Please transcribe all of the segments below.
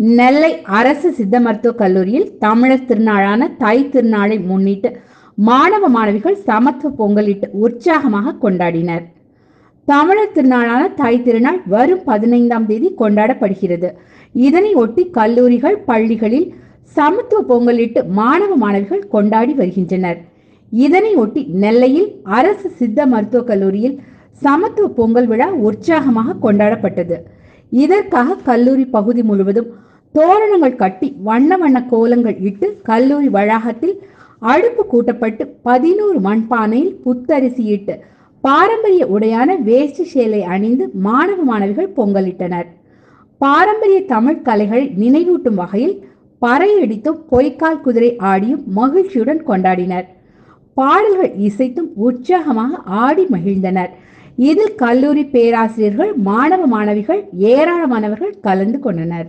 நெல்லை அரசு சித்த மருத்துவக் கல்லூரியில் தமிழர் திருநாளான தை திருநாளை முன்னிட்டு மாணவ மாணவிகள் சமத்துவ பொங்கலிட்டு உற்சாகமாக கொண்டாடினர். தமிழர் திருநாளான தாய் திருநாள் வரும் பதினைந்தாம் தேதி கொண்டாடப்படுகிறது. இதனை ஒட்டி கல்லூரிகள் பள்ளிகளில் சமத்துவ பொங்கலிட்டு மாணவ மாணவிகள் கொண்டாடி வருகின்றனர். இதனை ஒட்டி நெல்லையில் அரசு சித்த மருத்துவக் கல்லூரியில் சமத்துவ பொங்கல் விழா உற்சாகமாக கொண்டாடப்பட்டது. இதற்காக கல்லூரி பகுதி முழுவதும் தோரணங்கள் கட்டி வண்ண வண்ண கோலங்கள் இட்டு கல்லூரி வளாகத்தில் அடுப்பு கூட்டப்பட்டு பதினோரு மண்பானையில் புத்தரிசி இட்டு பாரம்பரிய உடையான வேஷ்டி சேலை அணிந்து மாணவ மாணவிகள் பொங்கலிட்டனர். பாரம்பரிய தமிழ் கலைகள் நினைவூட்டும் வகையில் பறையடித்தும் பொய்க்கால் குதிரை ஆடியும் மகிழ்ச்சியுடன் கொண்டாடினர். பாடல்கள் இசைத்தும் உற்சாகமாக ஆடி மகிழ்ந்தனர். இதில் கல்லூரி பேராசிரியர்கள் மாணவ மாணவிகள் ஏராளமானவர்கள் கலந்து கொண்டனர்.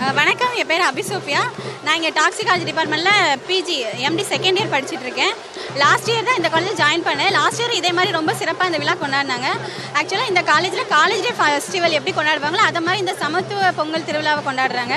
வணக்கம். என் பேர் அபிசோஃபியா நான் இங்கே டாக்ஸிகாலஜி டிபார்ட்மெண்ட்டில் பிஜி எம்டி செகண்ட் இயர் படிச்சுட்டு இருக்கேன். லாஸ்ட் இயர் தான் இந்த காலேஜ் ஜாயின் பண்ணேன். லாஸ்ட் இயர் இதே மாதிரி ரொம்ப சிறப்பாக இந்த விழா கொண்டாடினாங்க. ஆக்சுவலாக இந்த காலேஜில் காலேஜ் டே ஃபெஸ்டிவல் எப்படி கொண்டாடுவாங்களோ அதை மாதிரி இந்த சமத்துவ பொங்கல் திருவிழாவை கொண்டாடுறாங்க.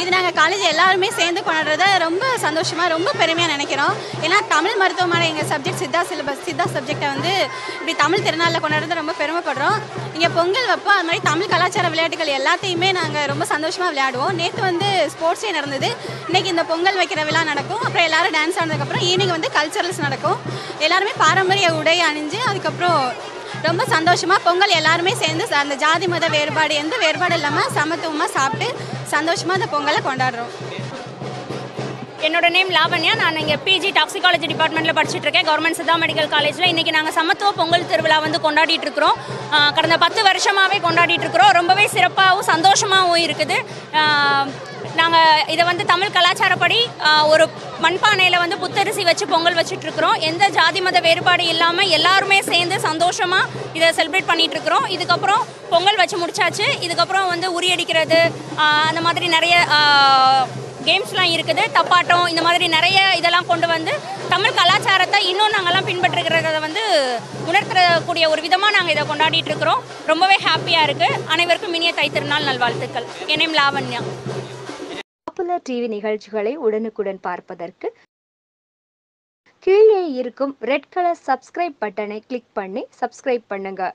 இது நாங்கள் காலேஜ் எல்லாருமே சேர்ந்து கொண்டாடுறத ரொம்ப சந்தோஷமாக ரொம்ப பெருமையாக நினைக்கிறோம். ஏன்னா தமிழ் மருத்துவமனை எங்கள் சப்ஜெக்ட் சித்தா சிலபஸ் சித்தா சப்ஜெக்டை வந்து இப்படி தமிழ் திருநாளில் கொண்டாடுறது ரொம்ப பெருமைப்படுறோம். இங்கே பொங்கல் வைப்போம் அது மாதிரி தமிழ் கலாச்சார விளையாட்டுகள் எல்லாத்தையுமே நாங்கள் ரொம்ப சந்தோஷமாக விளையாடுவோம். நேற்று வந்து ஸ்போர்ட்ஸ் டே நடந்தது. இன்னைக்கு இந்த பொங்கல் வைக்கிற விழா நடக்கும். அப்புறம் எல்லாரும் டான்ஸ் ஆனதுக்கப்புறம் ஈவினிங் வந்து கல்ச்சரல்ஸ் நடக்கும். எல்லாருமே பாரம்பரிய உடை அணிஞ்சு அதுக்கப்புறம் ரொம்ப சந்தோஷமாக பொங்கல் எல்லாருமே சேர்ந்து அந்த ஜாதி மத வேறுபாடு எந்த வேறுபாடு இல்லாமல் சமத்துவமாக சாப்பிட்டு சந்தோஷமாக அந்த பொங்கலை கொண்டாடுறோம். என்னோட நேம் லாவண்யா. நான் இங்கே பிஜி டாக்ஸிகாலஜி டிபார்ட்மெண்ட்டில் படிச்சுட்டு இருக்கேன். கவர்மெண்ட் சித்தா மெடிக்கல் காலேஜில் இன்றைக்கி நாங்கள் சமத்துவ பொங்கல் திருவிழா வந்து கொண்டாடிட்டு இருக்கிறோம். கடந்த பத்து வருஷமாகவே கொண்டாடிட்டு இருக்கிறோம். ரொம்பவே சிறப்பாகவும் சந்தோஷமாகவும் இருக்குது. நாங்கள் இதை வந்து தமிழ் கலாச்சாரப்படி ஒரு மண்பானையில் வந்து புத்தரிசி வச்சு பொங்கல் வச்சுட்ருக்குறோம் எந்த ஜாதி மத வேறுபாடு இல்லாமல் எல்லாருமே சேர்ந்து சந்தோஷமாக இதை செலிப்ரேட் பண்ணிகிட்ருக்குறோம் இருக்கிறோம். இதுக்கப்புறம் பொங்கல் வச்சு முடிச்சாச்சு. இதுக்கப்புறம் வந்து உரியடிக்கிறது அந்த மாதிரி நிறைய கேம்ஸ்லாம் இருக்குது தப்பாட்டம் இந்த மாதிரி நிறைய இதெல்லாம் கொண்டு வந்து தமிழ் கலாச்சாரத்தை இன்னும் நாங்கள்லாம் பின்பற்றுகிறத வந்து உணர்த்தக்கூடிய ஒரு விதமாக நாங்கள் இதை கொண்டாடிட்டு இருக்கிறோம். ரொம்பவே ஹாப்பியாக இருக்குது அனைவருக்கும் இனிய தைத்திருநாள் நல்வாழ்த்துக்கள். என்னையும் லாவண்யா. பாப்புலர் டிவி நிகழ்ச்சிகளை உடனுக்குடன் பார்ப்பதற்கு கீழே இருக்கும் ரெட் கலர் சப்ஸ்கிரைப் பட்டனை கிளிக் பண்ணி சப்ஸ்கிரைப் பண்ணுங்கள்